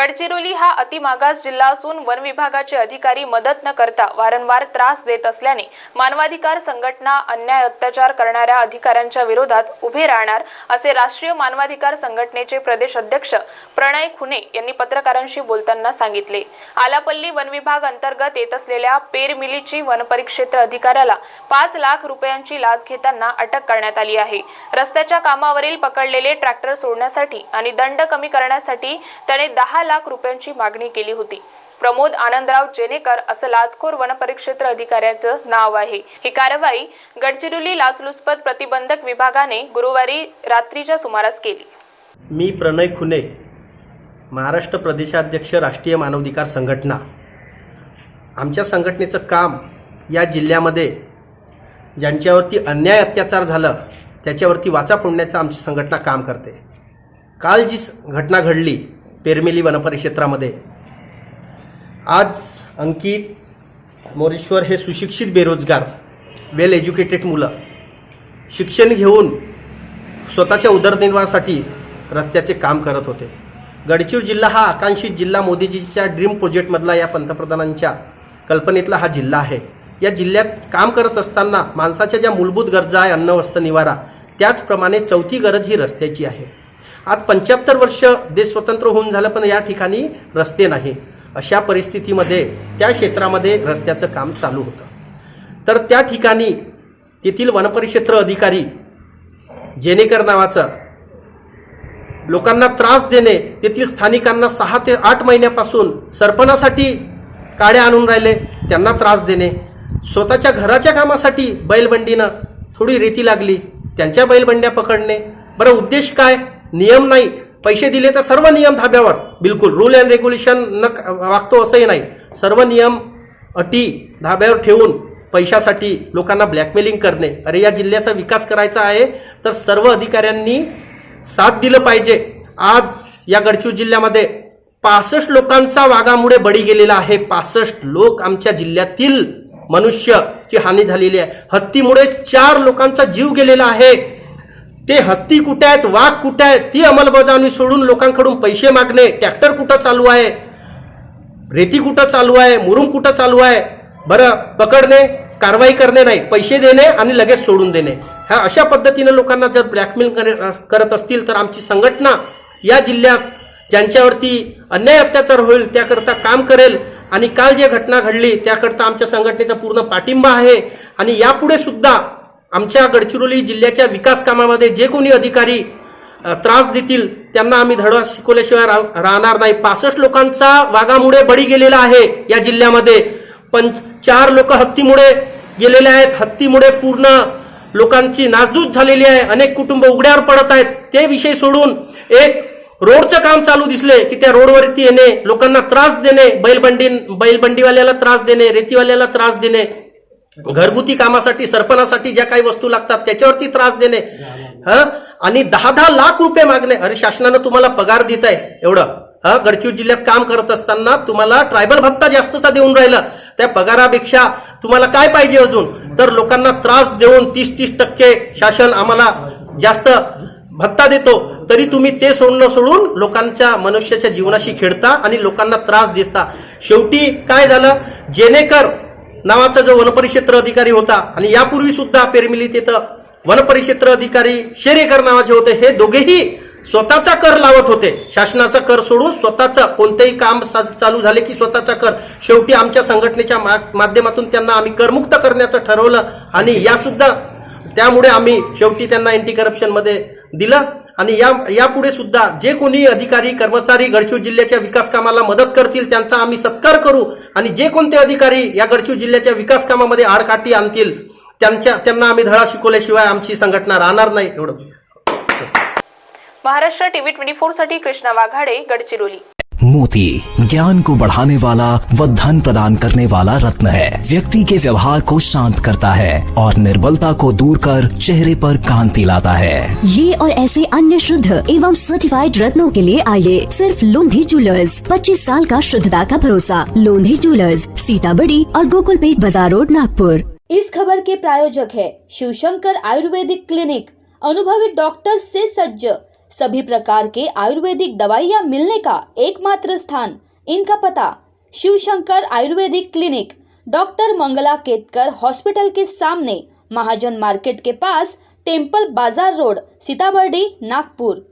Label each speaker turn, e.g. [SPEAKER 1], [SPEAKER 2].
[SPEAKER 1] गडचिरोली हा अतिमागास जिल्हा असून वन विभागाचे अधिकारी मदत न करता वारंवार त्रास देत असल्याने मानवाधिकार संघटना अन्याय अत्याचार करणाऱ्या अधिकाऱ्यांच्या विरोधात उभे राहणार असे राष्ट्रीय मानवाधिकार संघटनेचे प्रदेश अध्यक्ष प्रणय खुने यांनी पत्रकारांशी बोलताना सांगितले. आलापल्ली वन विभाग अंतर्गत येत असलेल्या पेरमिलीची वनपरिक्षेत्र अधिकाऱ्याला पाच लाख रुपयांची लाच घेताना अटक करण्यात आली आहे. रस्त्याच्या कामावरील पकडलेले ट्रॅक्टर सोडण्यासाठी आणि दंड कमी करण्यासाठी त्याने दहा लाख रुपयांची मागणी केली होती. प्रमोद आनंदराव जेनेकर असं लाचखोर वनपरिक्षेत्र अधिकाऱ्याचं नाव आहे. ही कारवाई गडचिरोली लाचलुचपत प्रतिबंधक विभागाने गुरुवारी रात्रीच्या सुमारास केली.
[SPEAKER 2] मी प्रणय खुने महाराष्ट्र प्रदेशाध्यक्ष राष्ट्रीय मानवाधिकार संघटना. आमच्या संघटनेचं काम या जिल्ह्यामध्ये ज्यांच्यावरती अन्याय अत्याचार झालं त्याच्यावरती वाचा फोडण्याचं आमची संघटना काम करते. काल जी घटना घडली पेरमिली वनपरिक्षेत्रामध्ये. आज अंकित मोरेश्वर हे सुशिक्षित बेरोजगार वेल एज्युकेटेड मुलं. शिक्षण घेऊन स्वतःच्या उदरनिर्वाहासाठी रस्त्याचे काम करत होते. गडचिर जिल्हा हा आकांक्षित जिल्हा मोदीजीच्या ड्रीम प्रोजेक्टमधला या पंतप्रधानांच्या कल्पनेतला हा जिल्हा आहे. या जिल्ह्यात काम करत असताना माणसाच्या ज्या मूलभूत गरजा आहे अन्न वस्त्र निवारा त्याचप्रमाणे चौथी गरज ही रस्त्याची आहे. आज पंच्याहत्तर वर्ष देश स्वतंत्र होऊन झालं पण या ठिकाणी रस्ते नाही. अशा परिस्थितीमध्ये त्या क्षेत्रामध्ये रस्त्याचं काम चालू होतं. तर त्या ठिकाणी तेथील वनपरिक्षेत्र अधिकारी जेनेकर नावाचं लोकांना त्रास देणे तेथील स्थानिकांना सहा ते आठ महिन्यापासून सरपणासाठी काड्या आणून राहिले त्यांना त्रास देणे. स्वतःच्या घराच्या कामासाठी बैलबंडीनं थोडी रेती लागली त्यांच्या बैलबंड्या पकडणे. बरं उद्देश काय? नियम नाही. पैसे दिले तर सर्व नियम धाब्यावर. बिलकुल. रूल अँड रेग्युलेशन न वागतो असंही नाही. सर्व नियम अटी धाब्यावर ठेवून पैशासाठी लोकांना ब्लॅकमेलिंग करणे. अरे या जिल्ह्याचा विकास करायचा आहे तर सर्व अधिकाऱ्यांनी साथ दिलं पाहिजे. आज या गडचिरोली जिल्ह्यामध्ये पासष्ट लोकांचा वाघामुळे बळी गेलेला आहे. पासष्ट लोक आमच्या जिल्ह्यातील मनुष्यची हानी झालेली आहे. हत्तीमुळे चार लोकांचा जीव गेलेला आहे. ते हत्ती कुठे आहेत वाघ कुठे आहेत ती अंमलबजावणी सोडून लोकांकडून पैसे मागणे ट्रॅक्टर कुठं चालू आहे रेती कुठं चालू आहे मुरुम कुठं चालू आहे बरं पकडणे कारवाई करणे नाही पैसे देणे आणि लगेच सोडून देणे. ह्या अशा पद्धतीने लोकांना जर ब्लॅकमेल करत असतील तर आमची संघटना या जिल्ह्यात ज्यांच्यावरती अन्याय अत्याचार होईल त्याकरता काम करेल आणि काल जे घटना घडली त्याकरता आमच्या संघटनेचा पूर्ण पाठिंबा आहे आणि यापुढे सुद्धा आमच्या गडचिरोली जिल्ह्याच्या विकास कामामध्ये जे कोणी अधिकारी त्रास देतील त्यांना आम्ही धडा शिकवल्याशिवाय राहणार नाही. पासष्ट लोकांचा वाघामुळे बळी गेलेला आहे या जिल्ह्यामध्ये. पण चार लोक हत्तीमुळे गेलेले आहेत. हत्तीमुळे पूर्ण लोकांची नासधूस झालेली आहे. अनेक कुटुंब उघड्यावर पडत आहेत. ते विषय सोडून एक रोडचं काम चालू दिसले की त्या रोडवरती येणे लोकांना त्रास देणे बैलबंडी बैलबंडीवाल्याला त्रास देणे रेतीवाल्याला त्रास देणे घरगुती कामासाठी सरपणासाठी ज्या काही वस्तू लागतात त्याच्यावरती त्रास देणे. हा? आणि दहा दहा लाख रुपये मागणे. अरे शासनानं तुम्हाला पगार देत आहे एवढं. हा? गडचिरोली जिल्ह्यात काम करत असताना तुम्हाला ट्रायबल भत्ता जास्तचा देऊन राहिलं. त्या पगारापेक्षा तुम्हाला काय पाहिजे अजून? तर लोकांना त्रास देऊन तीस तीस टक्के शासन आम्हाला जास्त भत्ता देतो. तरी तुम्ही ते सोडणं सोडून लोकांच्या मनुष्याच्या जीवनाशी खेळता आणि लोकांना त्रास देता. शेवटी काय झालं? जेणेकर नावाचा जो वनपरिक्षेत्र अधिकारी होता आणि यापूर्वी सुद्धा पेरमिली तिथं वनपरिक्षेत्र अधिकारी शेरेकर नावाचे होते हे दोघेही स्वतःचा कर लावत होते. शासनाचा कर सोडून स्वतःचा कोणतेही काम चालू झाले की स्वतःचा कर. शेवटी आमच्या संघटनेच्या मा- माध्यमातून त्यांना आम्ही करमुक्त करण्याचं ठरवलं आणि या सुद्धा त्यामुळे आम्ही शेवटी त्यांना अँटी करप्शनमध्ये दिलं. आणि या यापुढे सुद्धा जे कोणी अधिकारी कर्मचारी गडचिरोली जिल्ह्याच्या विकास कामाला मदत करतील त्यांचा आम्ही सत्कार करू आणि जे कोणते अधिकारी या गडचिरोली जिल्ह्याच्या विकास कामामध्ये आडकाठी आणतील त्यांच्या त्यांना आम्ही धडा शिकवल्याशिवाय आमची संघटना राहणार नाही एवढं
[SPEAKER 1] महाराष्ट्र टीव्ही ट्वेंटी फोरसाठी कृष्णा वाघाडे गडचिरोली.
[SPEAKER 3] मोती ज्ञान को बढ़ाने वाला व धन प्रदान करने वाला रत्न है। व्यक्ति के व्यवहार को शांत करता है और निर्बलता को दूर कर चेहरे पर कांति लाता है।
[SPEAKER 4] ये और ऐसे अन्य शुद्ध एवं सर्टिफाइड रत्नों के लिए आइए सिर्फ़ लोंधी ज्वेलर्स 25 साल का शुद्धता का भरोसा। लोंधी ज्वेलर्स सीताबड़ी और गोकुलपेट बाज़ार रोड नागपुर।
[SPEAKER 5] इस खबर के प्रायोजक है शिवशंकर आयुर्वेदिक क्लिनिक। अनुभवी डॉक्टर से सज्ज सभी प्रकार के आयुर्वेदिक दवाइयाँ मिलने का एकमात्र स्थान इनका पता Shiv Shankar ayurvedic clinic, doctor Mangala Ketkar hospital के सामने महाजन मार्केट के पास टेंपल बाज़ार रोड, सीताबर्डी, नागपुर।